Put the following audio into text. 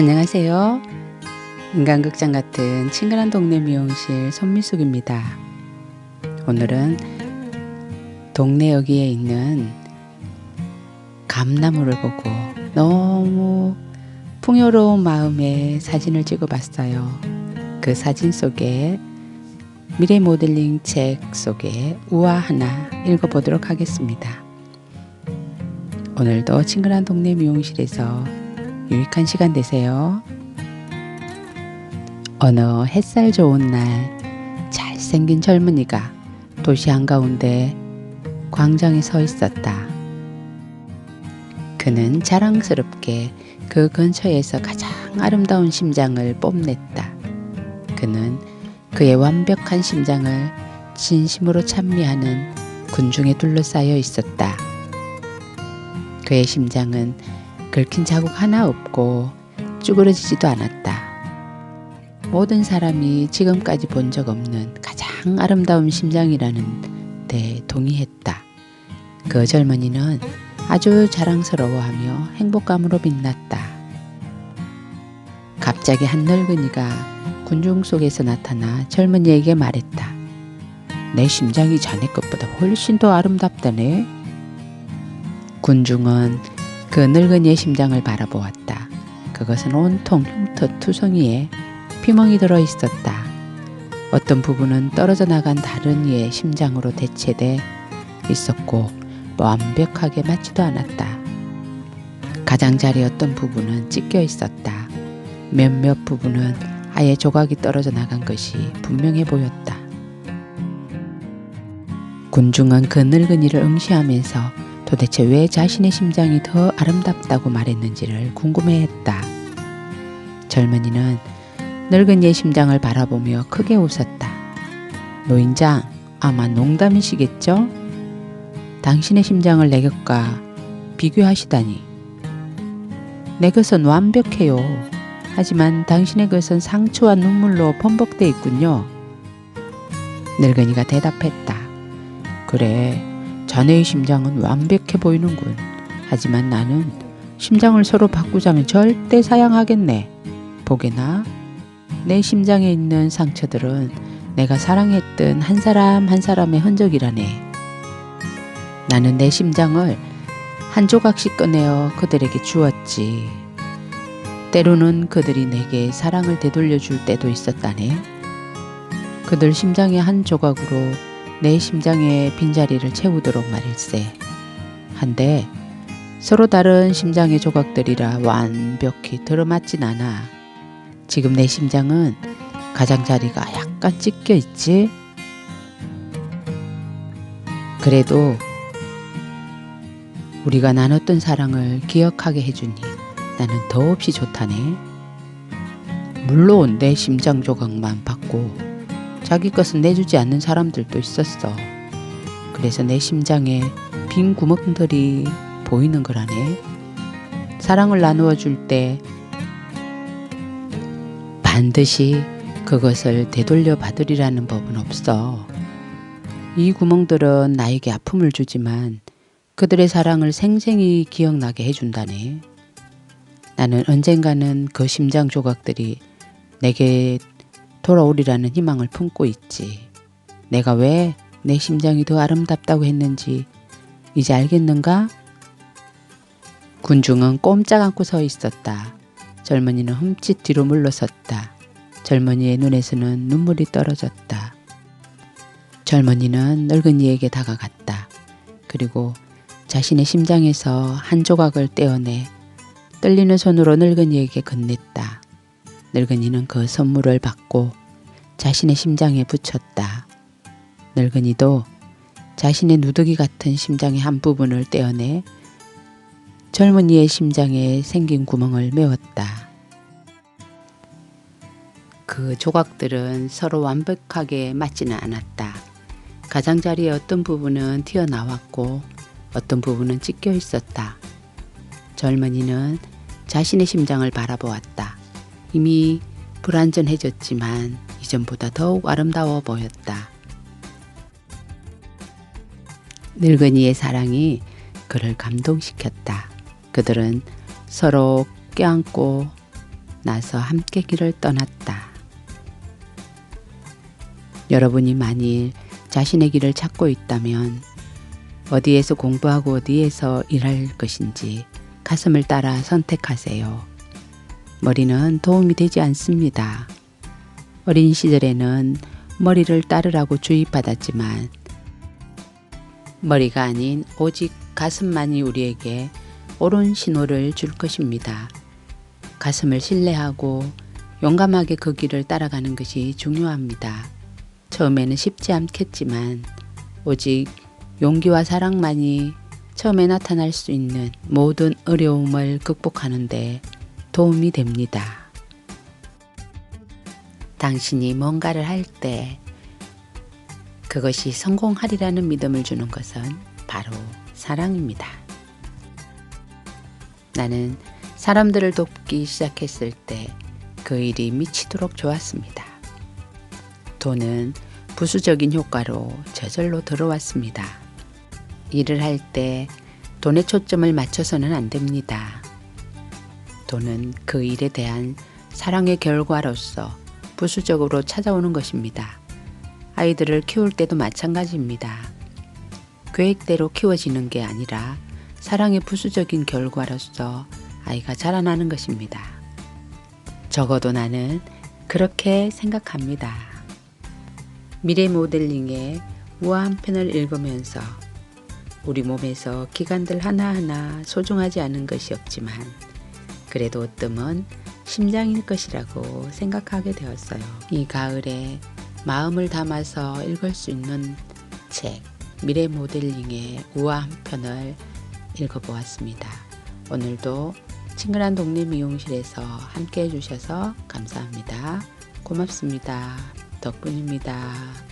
안녕하세요. 인간극장 같은 친근한 동네 미용실 손미숙입니다. 오늘은 동네 여기에 있는 감나무를 보고 너무 풍요로운 마음에 사진을 찍어봤어요. 그 사진 속에 미래 모델링 책 속에 우화 하나 읽어보도록 하겠습니다. 오늘도 친근한 동네 미용실에서 유익한 시간 되세요. 어느 햇살 좋은 날 잘생긴 젊은이가 도시 한가운데 광장에 서 있었다. 그는 자랑스럽게 그 근처에서 가장 아름다운 심장을 뽐냈다. 그는 그의 완벽한 심장을 진심으로 찬미하는 군중에 둘러싸여 있었다. 그의 심장은 긁힌 자국 하나 없고 쭈그러지지도 않았다. 모든 사람이 지금까지 본 적 없는 가장 아름다운 심장이라는 데 동의했다. 그 젊은이는 아주 자랑스러워하며 행복감으로 빛났다. 갑자기 한 늙은이가 군중 속에서 나타나 젊은이에게 말했다. 내 심장이 자네 것보다 훨씬 더 아름답다네. 군중은 그 늙은이의 심장을 바라보았다. 그것은 온통 흉터 투성이에 피멍이 들어 있었다. 어떤 부분은 떨어져 나간 다른 이의 심장으로 대체돼 있었고 완벽하게 맞지도 않았다. 가장자리 어떤 부분은 찢겨 있었다. 몇몇 부분은 아예 조각이 떨어져 나간 것이 분명해 보였다. 군중은 그 늙은이를 응시하면서 도대체 왜 자신의 심장이 더 아름답다고 말했는지를 궁금해했다. 젊은이는 늙은이의 심장을 바라보며 크게 웃었다. 노인장, 아마 농담이시겠죠? 당신의 심장을 내 것과 비교하시다니. 내 것은 완벽해요. 하지만 당신의 것은 상처와 눈물로 범벅돼 있군요. 늙은이가 대답했다. 그래, 자네의 심장은 완벽해 보이는군. 하지만 나는 심장을 서로 바꾸자면 절대 사양하겠네. 보게나 내 심장에 있는 상처들은 내가 사랑했던 한 사람 한 사람의 흔적이라네. 나는 내 심장을 한 조각씩 꺼내어 그들에게 주었지. 때로는 그들이 내게 사랑을 되돌려 줄 때도 있었다네. 그들 심장의 한 조각으로 내 심장의 빈자리를 채우도록 말일세. 한데 서로 다른 심장의 조각들이라 완벽히 들어맞진 않아. 지금 내 심장은 가장자리가 약간 찢겨 있지? 그래도 우리가 나눴던 사랑을 기억하게 해주니 나는 더없이 좋다네. 물론 내 심장 조각만 받고 자기 것은 내주지 않는 사람들도 있었어. 그래서 내 심장에 빈 구멍들이 보이는 거라네. 사랑을 나누어 줄 때 반드시 그것을 되돌려 받으리라는 법은 없어. 이 구멍들은 나에게 아픔을 주지만 그들의 사랑을 생생히 기억나게 해준다네. 나는 언젠가는 그 심장 조각들이 내게 돌아오리라는 희망을 품고 있지. 내가 왜 내 심장이 더 아름답다고 했는지 이제 알겠는가? 군중은 꼼짝 않고 서 있었다. 젊은이는 흠칫 뒤로 물러섰다. 젊은이의 눈에서는 눈물이 떨어졌다. 젊은이는 늙은이에게 다가갔다. 그리고 자신의 심장에서 한 조각을 떼어내 떨리는 손으로 늙은이에게 건넸다. 늙은이는 그 선물을 받고 자신의 심장에 붙였다. 늙은이도 자신의 누더기 같은 심장의 한 부분을 떼어내 젊은이의 심장에 생긴 구멍을 메웠다. 그 조각들은 서로 완벽하게 맞지는 않았다. 가장자리의 어떤 부분은 튀어나왔고 어떤 부분은 찢겨 있었다. 젊은이는 자신의 심장을 바라보았다. 이미 불완전해졌지만 이전보다 더욱 아름다워 보였다. 늙은이의 사랑이 그를 감동시켰다. 그들은 서로 껴안고 나서 함께 길을 떠났다. 여러분이 만일 자신의 길을 찾고 있다면 어디에서 공부하고 어디에서 일할 것인지 가슴을 따라 선택하세요. 머리는 도움이 되지 않습니다. 어린 시절에는 머리를 따르라고 주입받았지만 머리가 아닌 오직 가슴만이 우리에게 옳은 신호를 줄 것입니다. 가슴을 신뢰하고 용감하게 그 길을 따라가는 것이 중요합니다. 처음에는 쉽지 않겠지만 오직 용기와 사랑만이 처음에 나타날 수 있는 모든 어려움을 극복하는데 도움이 됩니다. 당신이 뭔가를 할 때 그것이 성공하리라는 믿음을 주는 것은 바로 사랑입니다. 나는 사람들을 돕기 시작했을 때 그 일이 미치도록 좋았습니다. 돈은 부수적인 효과로 저절로 들어왔습니다. 일을 할 때 돈에 초점을 맞춰서는 안 됩니다. 돈은 그 일에 대한 사랑의 결과로서 부수적으로 찾아오는 것입니다. 아이들을 키울 때도 마찬가지입니다. 계획대로 키워지는 게 아니라 사랑의 부수적인 결과로서 아이가 자라나는 것입니다. 적어도 나는 그렇게 생각합니다. 미래 모델링의 우아한 편을 읽으면서 우리 몸에서 기관들 하나하나 소중하지 않은 것이 없지만 그래도 어뜸은 심장일 것이라고 생각하게 되었어요. 이 가을에 마음을 담아서 읽을 수 있는 책 미래 모델링의 우아한 편을 읽어보았습니다. 오늘도 친근한 동네 미용실에서 함께 해주셔서 감사합니다. 고맙습니다. 덕분입니다.